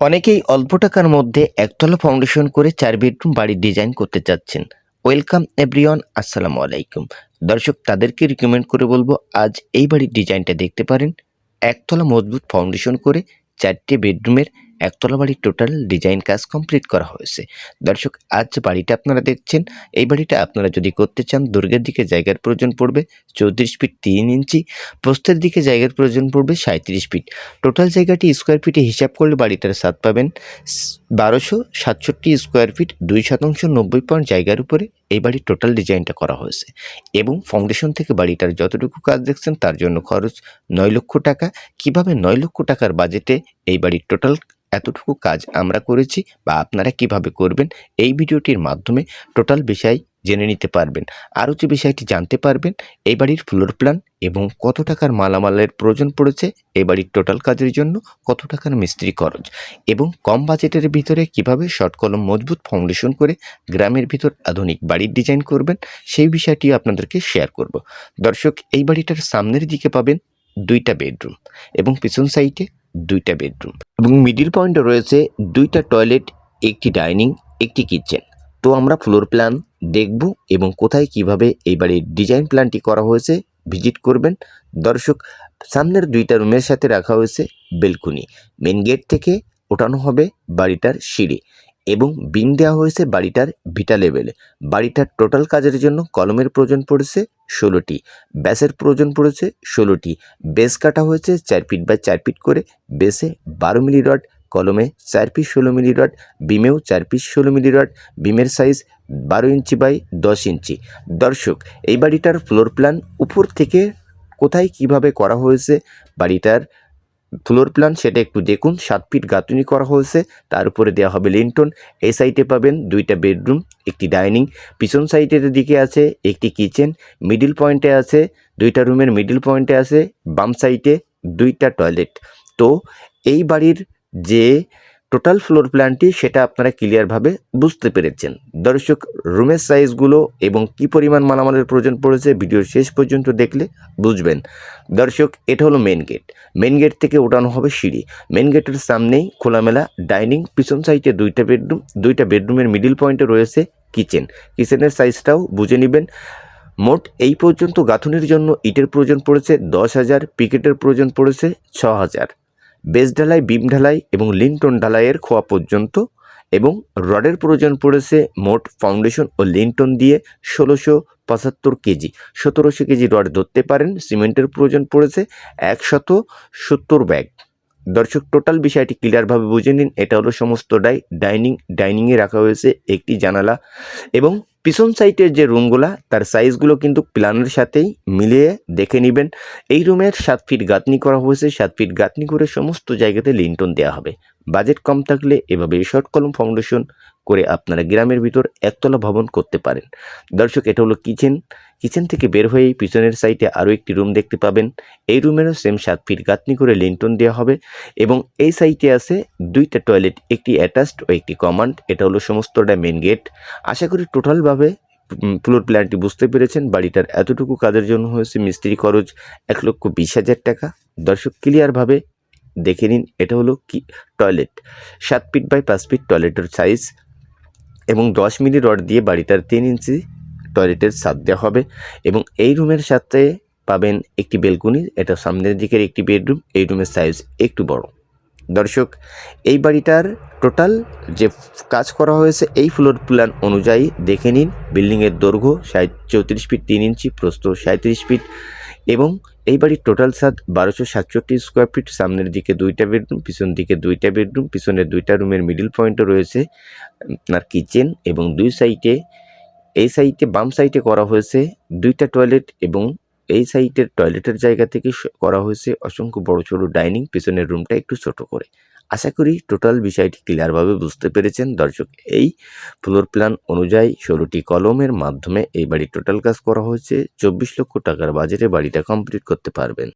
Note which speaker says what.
Speaker 1: অনেকেই অল্প টাকার মধ্যে একতলা ফাউন্ডেশন করে চার বেডরুম বাড়ির ডিজাইন করতে চাচ্ছেন। ওয়েলকাম এভরিওয়ান আসসালামু আলাইকুম। দর্শক, তাদেরকে রিকমেন্ড করে বলব, আজ এই বাড়ির ডিজাইনটা দেখতে পারেন। একতলা মজবুত ফাউন্ডেশন করে চারটে বেডরুমের একতলা বাড়ির টোটাল ডিজাইন কাজ কমপ্লিট করা হয়েছে। দর্শক, আজ বাড়িটা আপনারা দেখছেন। এই বাড়িটা আপনারা যদি করতে চান, দুর্গের দিকে জায়গার প্রয়োজন পড়বে চৌত্রিশ ফিট তিন ইঞ্চি, প্রস্তের দিকে জায়গার প্রয়োজন পড়বে সাঁত্রিশ ফিট। টোটাল জায়গাটি স্কোয়ার ফিটে হিসাব করলে বাড়িটার স্বাদ পাবেন। বারোশো সাতষট্টি স্কোয়ার ফিট দুই শতাংশ নব্বই পয়েন্ট জায়গার উপরে এই বাড়ির টোটাল ডিজাইনটা করা হয়েছে এবং ফাউন্ডেশন থেকে বাড়িটার যতটুকু কাজ দেখছেন তার জন্য খরচ নয় লক্ষ টাকা। কীভাবে নয় লক্ষ টাকার বাজেটে এই বাড়ির টোটাল এতটুকু কাজ আমরা করেছি বা আপনারা কীভাবে করবেন এই ভিডিওটির মাধ্যমে টোটাল বিষয় জেনে নিতে পারবেন। আরও যে বিষয়টি জানতে পারবেন এই বাড়ির ফ্লোর প্ল্যান এবং কত টাকার মালামালের প্রয়োজন পড়েছে এই বাড়ির টোটাল কাজের জন্য কত টাকার মিস্ত্রি খরচ এবং কম বাজেটের ভিতরে কীভাবে শর্ট কলম মজবুত ফাউন্ডেশন করে গ্রামের ভিতর আধুনিক বাড়ির ডিজাইন করবেন, সেই বিষয়টিও আপনাদেরকে শেয়ার করব। দর্শক, এই বাড়িটার সামনের দিকে পাবেন দুইটা বেডরুম এবং পিছন সাইডে দুইটা বেডরুম এবং মিডিল পয়েন্টে রয়েছে দুইটা টয়লেট একটি ডাইনিং একটি কিচেন তো আমরা ফ্লোর প্ল্যান দেখব এবং কোথায় কীভাবে এই বাড়ির ডিজাইন প্ল্যানটি করা হয়েছে ভিজিট করবেন। দর্শক, সামনের দুইটা রুমের সাথে রাখা হয়েছে বেলকুনি মেন গেট থেকে ওঠানো হবে বাড়িটার সিঁড়ি এবং বিম দেওয়া হয়েছে বাড়িটার ভিটা লেভেলে বাড়িটার টোটাল কাজের জন্য কলমের প্রয়োজন পড়েছে ষোলোটি, ব্যাসের প্রয়োজন পড়েছে ষোলোটি। বেস কাটা হয়েছে চার ফিট বাই চার ফিট করে বেসে বারো মিলি রড কলমে চার পিস ষোলো মিলি রড, বিমেও চার পিস ষোলো মিলি রড, বিমের সাইজ বারো ইঞ্চি বাই দশ ইঞ্চি। দর্শক, এই বাড়িটার ফ্লোর প্ল্যান উপর থেকে কোথায় কীভাবে করা হয়েছে? বাড়িটার ফ্লোর প্ল্যান সেটা একটু দেখুন। সাত ফিট গাঁথুনি করা হয়েছে। তার উপরে দেওয়া হবে লিন্টন এই সাইডে পাবেন দুইটা বেডরুম একটি ডাইনিং পিছন সাইডের দিকে আছে একটি কিচেন মিডিল পয়েন্টে আছে দুইটা রুমের মিডিল পয়েন্টে আছে। বাম সাইডে দুইটা টয়লেট তো এই বাড়ির যে টোটাল ফ্লোর প্ল্যানটি সেটা আপনারা ক্লিয়ারভাবে বুঝতে পেরেছেন। দর্শক রুমের সাইজগুলো এবং কি পরিমাণ মালামালের প্রয়োজন পড়েছে ভিডিওর শেষ পর্যন্ত দেখলে বুঝবেন। দর্শক, এটা হলো মেন গেট মেন গেট থেকে ওঠানো হবে সিঁড়ি। মেন গেটের সামনেই খোলামেলা ডাইনিং পিছন সাইডে দুইটা বেডরুম দুইটা বেডরুমের মিডিল পয়েন্টে রয়েছে কিচেন কিচেনের সাইজটাও বুঝে নেবেন। মোট এই পর্যন্ত গাঁথুনির জন্য ইটের প্রয়োজন পড়েছে দশ হাজার, পিকেটের প্রয়োজন পড়েছে ছ হাজার। বেস ঢালাই, বিম ঢালাই এবং লিনটন ঢালাইয়ের খোয়া পর্যন্ত এবং রডের প্রয়োজন পড়েছে মোট ফাউন্ডেশন ও লিনটন দিয়ে ষোলোশো পঁচাত্তর কেজি। সতেরোশো কেজি রড ধরতে পারেন, সিমেন্টের প্রয়োজন পড়েছে একশত সত্তর ব্যাগ। দর্শক, টোটাল বিষয়টি ক্লিয়ারভাবে বুঝে নিন। এটা হলো সমস্ত ডাই, ডাইনিং, ডাইনিংয়ে রাখা হয়েছে একটি জানালা এবং পিছন সাইটের যে রুমগুলা, তার সাইজগুলো কিন্তু প্ল্যানের সাথেই মিলিয়ে দেখে নেবেন। এই রুমের সাত ফিট গাঁথনি করা হয়েছে। সাত ফিট গাঁথনি করে সমস্ত জায়গাতে লিন্টন দেওয়া হবে। বাজেট কম থাকলে এভাবে শর্ট কলম ফাউন্ডেশন করে আপনারা গ্রামের ভিতর একতলা ভবন করতে পারেন। দর্শক, এটা হলো কিচেন কিচেন থেকে বের হয়েই পিছনের সাইডে আরও একটি রুম দেখতে পাবেন। এই রুমেরও সেম সাত ফিট গাঁথনি করে লিন্টন দেওয়া হবে এবং এই সাইডে আছে দুইটা টয়লেট একটি অ্যাটাচড ও একটি কমান্ড এটা হলো সমস্তটা মেন গেট আশা করি টোটালভাবে ফ্লোর প্ল্যানটি বুঝতে পেরেছেন। বাড়িটার এতটুকু কাজের জন্য হয়েছে মিস্ত্রি খরচ এক লক্ষ বিশ হাজার টাকা। দর্শক ক্লিয়ারভাবে দেখে নিন, এটা হলো কি টয়লেট সাত ফিট বাই পাঁচ ফিট টয়লেটের সাইজ এবং দশ মিলি রড দিয়ে বাড়িটার তিন ইঞ্চি টয়লেটের ছাদ দেওয়া হবে এবং এই রুমের সাথে পাবেন একটি বেলকুনি, এটা সামনের দিকের একটি বেডরুম, এই রুমের সাইজ একটু বড়। দর্শক, এই বাড়িটার টোটাল যে কাজ করা হয়েছে, এই ফ্লোর প্ল্যান অনুযায়ী দেখে নিন, বিল্ডিংয়ের দৈর্ঘ্য ষাট চৌত্রিশ ফিট তিন ইঞ্চি, প্রস্থ সাঁত্রিশ ফিট এবং এই বাড়ির টোটাল ছাদ বারোশো সাতষট্টি স্কোয়ার ফিট, সামনের দিকে দুইটা বেডরুম, পিছন দিকে দুইটা বেডরুম পিছনের দুইটা রুমের মিডিল পয়েন্টে রয়েছে আপনার কিচেন এবং দুই সাইডে এই সাইডে বাম সাইডে করা হয়েছে দুইটা টয়লেট এবং এই সাইডের টয়লেটের জায়গা থেকে করা হয়েছে অসংখ্য বড় ছোট ডাইনিং, পিছনের রুমটা একটু ছোট করে। আশা করি টোটাল বিষয়টি ক্লিয়ারভাবে বুঝতে পেরেছেন। দর্শক, এই ফ্লোর প্ল্যান অনুযায়ী ষোলোটি কলমের মাধ্যমে এই বাড়ির টোটাল কাজ করা হয়েছে। চব্বিশ লক্ষ টাকার বাজেটে বাড়িটা কমপ্লিট করতে পারবেন।